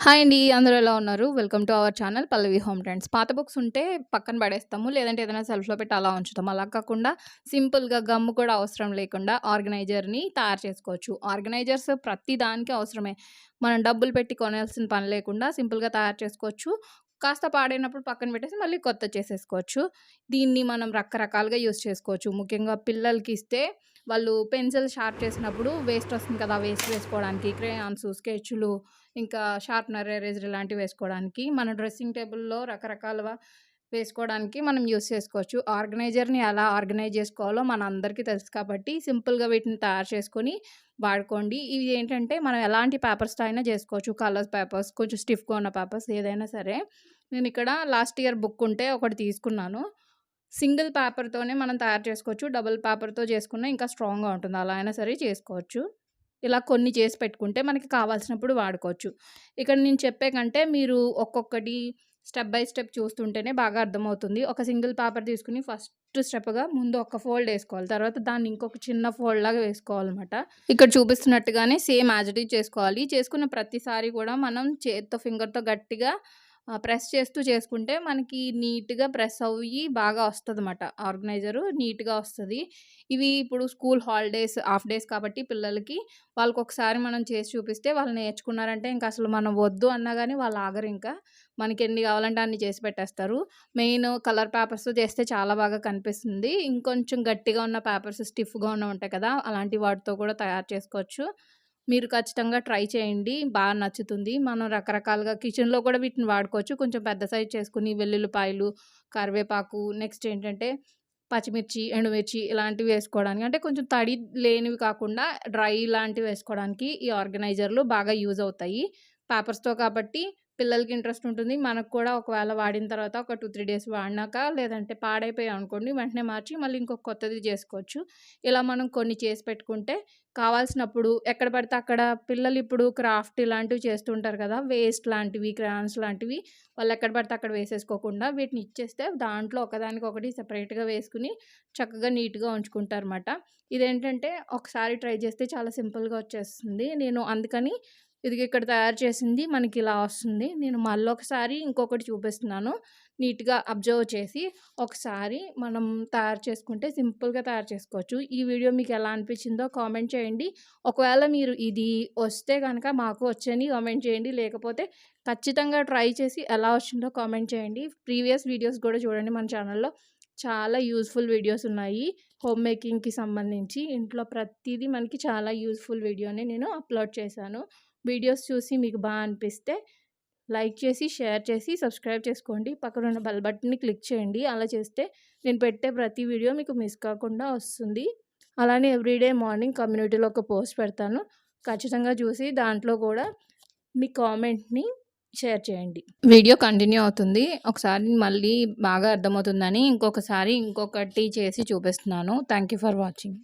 Hi అండి అందరూ ఎలా ఉన్నారు? Welcome to our channel Pallavi home trends. పాత బుక్స్ ఉంటే పక్కన పడేస్తాము లేదంటే ఏదైనా సెల్ఫ్లో పెట్టి అలా ఉంచుతాము. అలా కాకుండా సింపుల్గా గమ్ము కూడా అవసరం లేకుండా ఆర్గనైజర్ని తయారు చేసుకోవచ్చు. ఆర్గనైజర్స్ ప్రతి దానికి అవసరమే. మనం డబ్బులు పెట్టి కొనాల్సిన పని లేకుండా సింపుల్గా తయారు చేసుకోవచ్చు. కాస్త పాడైనప్పుడు పక్కన పెట్టేసి మళ్ళీ కొత్త చేసేసుకోవచ్చు. దీన్ని మనం రకరకాలుగా యూస్ చేసుకోవచ్చు. ముఖ్యంగా పిల్లలకి ఇస్తే వాళ్ళు పెన్సిల్ షార్ప్ చేసినప్పుడు వేస్ట్ వస్తుంది కదా వేస్ట్ వేసుకోవడానికి. క్రేయాన్స్ స్కెచ్లు ఇంకా షార్ప్నర్ ఎరేజర్ ఇలాంటివి వేసుకోవడానికి. మన డ్రెస్సింగ్ టేబుల్లో రకరకాలుగా వేసుకోవడానికి మనం యూస్ చేసుకోవచ్చు. ఆర్గనైజర్ని ఎలా ఆర్గనైజ్ చేసుకోవాలో మన అందరికీ తెలుసు కాబట్టి సింపుల్గా వీటిని తయారు చేసుకొని వాడుకోండి. ఇవి ఏంటంటే మనం ఎలాంటి పేపర్స్తో అయినా చేసుకోవచ్చు. కలర్స్ పేపర్స్ కొంచెం స్టిఫ్గా ఉన్న పేపర్స్ ఏదైనా సరే. నేను ఇక్కడ లాస్ట్ ఇయర్ బుక్ ఉంటే ఒకటి తీసుకున్నాను. సింగిల్ పేపర్తోనే మనం తయారు చేసుకోవచ్చు. డబుల్ పేపర్తో చేసుకున్న ఇంకా స్ట్రాంగ్గా ఉంటుంది. అలా అయినా సరే చేసుకోవచ్చు. ఇలా కొన్ని చేసి పెట్టుకుంటే మనకి కావాల్సినప్పుడు వాడుకోవచ్చు. ఇక్కడ నేను చెప్పే కంటే మీరు ఒక్కొక్కటి స్టెప్ బై స్టెప్ చూస్తుంటేనే బాగా అర్థమవుతుంది. ఒక సింగిల్ పేపర్ తీసుకుని ఫస్ట్ స్టెప్గా ముందు ఒక ఫోల్డ్ వేసుకోవాలి. తర్వాత దాన్ని ఇంకొక చిన్న ఫోల్డ్ లాగా వేసుకోవాలన్నమాట. ఇక్కడ చూపిస్తున్నట్టుగానే సేమ్ యాజిటీ చేసుకోవాలి. చేసుకున్న ప్రతిసారి కూడా మనం చేత్తో ఫింగర్తో గట్టిగా ప్రెస్ చేస్తూ చేసుకుంటే మనకి నీట్‌గా ప్రెస్ అయ్యి బాగా వస్తుంది అనమాట ఆర్గనైజరు నీట్‌గా వస్తుంది ఇవి ఇప్పుడు స్కూల్ హాలిడేస్, హాఫ్ డేస్ కాబట్టి పిల్లలకి వాళ్ళకొకసారి మనం చేసి చూపిస్తే వాళ్ళు నేర్చుకున్నారంటే ఇంకా అసలు మనం వద్దు అన్నా కానీ వాళ్ళు ఆగరు ఇంకా మనకి ఎన్ని కావాలంటే అన్ని చేసి పెట్టేస్తారు. మెయిన్ కలర్ పేపర్స్‌తో చేస్తే చాలా బాగా కనిపిస్తుంది. ఇంకొంచెం గట్టిగా ఉన్న పేపర్స్ స్టిఫ్‌గా ఉన్న ఉంటాయి కదా! అలాంటి వాటితో కూడా తయారు చేసుకోవచ్చు. మీరు ఖచ్చితంగా ట్రై చేయండి. బాగా నచ్చుతుంది. మనం రకరకాలుగా కిచెన్‌లో కూడా వీటిని వాడుకోవచ్చు. కొంచెం పెద్ద సైజ్ చేసుకుని వెల్లుల్లిపాయలు, కరివేపాకు నెక్స్ట్ ఏంటంటే పచ్చిమిర్చి, ఎండుమిర్చి ఇలాంటివి వేసుకోవడానికి అంటే కొంచెం తడి లేనివి కాకుండా డ్రై లాంటివి వేసుకోవడానికి ఈ ఆర్గనైజర్‌లు బాగా యూజ్ అవుతాయి. పేపర్స్‌తో కాబట్టి పిల్లలకి ఇంట్రెస్ట్ ఉంటుంది. మనకు కూడా ఒకవేళ వాడిన తర్వాత ఒక టూ త్రీ డేస్ వాడినాక లేదంటే పాడైపోయాయనుకోండి వెంటనే మార్చి మళ్ళీ ఇంకొక కొత్తది చేసుకోవచ్చు. ఇలా మనం కొన్ని చేసి పెట్టుకుంటే కావాల్సినప్పుడు ఎక్కడ పడితే అక్కడ పిల్లలు ఇప్పుడు క్రాఫ్ట్ ఇలాంటివి చేస్తుంటారు కదా! వేస్ట్ లాంటివి, క్రాన్స్ లాంటివి వాళ్ళు ఎక్కడ పడితే అక్కడ వేసేసుకోకుండా వీటిని ఇచ్చేస్తే దాంట్లో ఒకదానికొకటి సెపరేట్‌గా వేసుకుని చక్కగా నీట్‌గా ఉంచుకుంటారు అనమాట ఇదేంటంటే ఒకసారి ట్రై చేస్తే చాలా సింపుల్‌గా వచ్చేస్తుంది. నేను అందుకని ఇది ఇక్కడ తయారు చేసింది మనకి ఇలా వస్తుంది. నేను మళ్ళీ ఒకసారి ఇంకొకటి చూపిస్తున్నాను. నీట్‌గా అబ్జర్వ్ చేసి ఒకసారి మనం తయారు చేసుకుంటే సింపుల్‌గా తయారు చేసుకోవచ్చు. ఈ వీడియో మీకు ఎలా అనిపించిందో కామెంట్ చేయండి. ఒకవేళ మీరు ఇది వస్తే కనుక మాకు వచ్చని కామెంట్ చేయండి. లేకపోతే ఖచ్చితంగా ట్రై చేసి ఎలా వచ్చిందో కామెంట్ చేయండి. ప్రీవియస్ వీడియోస్ కూడా చూడండి మన ఛానల్‌లో. చాలా యూజ్‌ఫుల్ వీడియోస్ ఉన్నాయి. హోమ్ మేకింగ్‌కి సంబంధించి ఇంట్లో ప్రతిదీ మనకి చాలా యూజ్‌ఫుల్ వీడియోని నేను అప్‌లోడ్ చేశాను. వీడియోస్ చూసి మీకు బాగా అనిపిస్తే లైక్ చేసి, షేర్ చేసి, సబ్స్క్రైబ్ చేసుకోండి. పక్కనున్న బెల్ బటన్‌ని క్లిక్ చేయండి. అలా చేస్తే నేను పెట్టే ప్రతి వీడియో మీకు మిస్ కాకుండా వస్తుంది. అలానే ఎవ్రీడే మార్నింగ్ కమ్యూనిటీలో ఒక పోస్ట్ పెడతాను. ఖచ్చితంగా చూసి దాంట్లో కూడా మీ కామెంట్‌ని షేర్ చేయండి. వీడియో కంటిన్యూ అవుతుంది. ఒకసారి మళ్ళీ బాగా అర్థమవుతుందని ఇంకొకసారి ఇంకొకటి చేసి చూపిస్తున్నాను. Thank you for watching.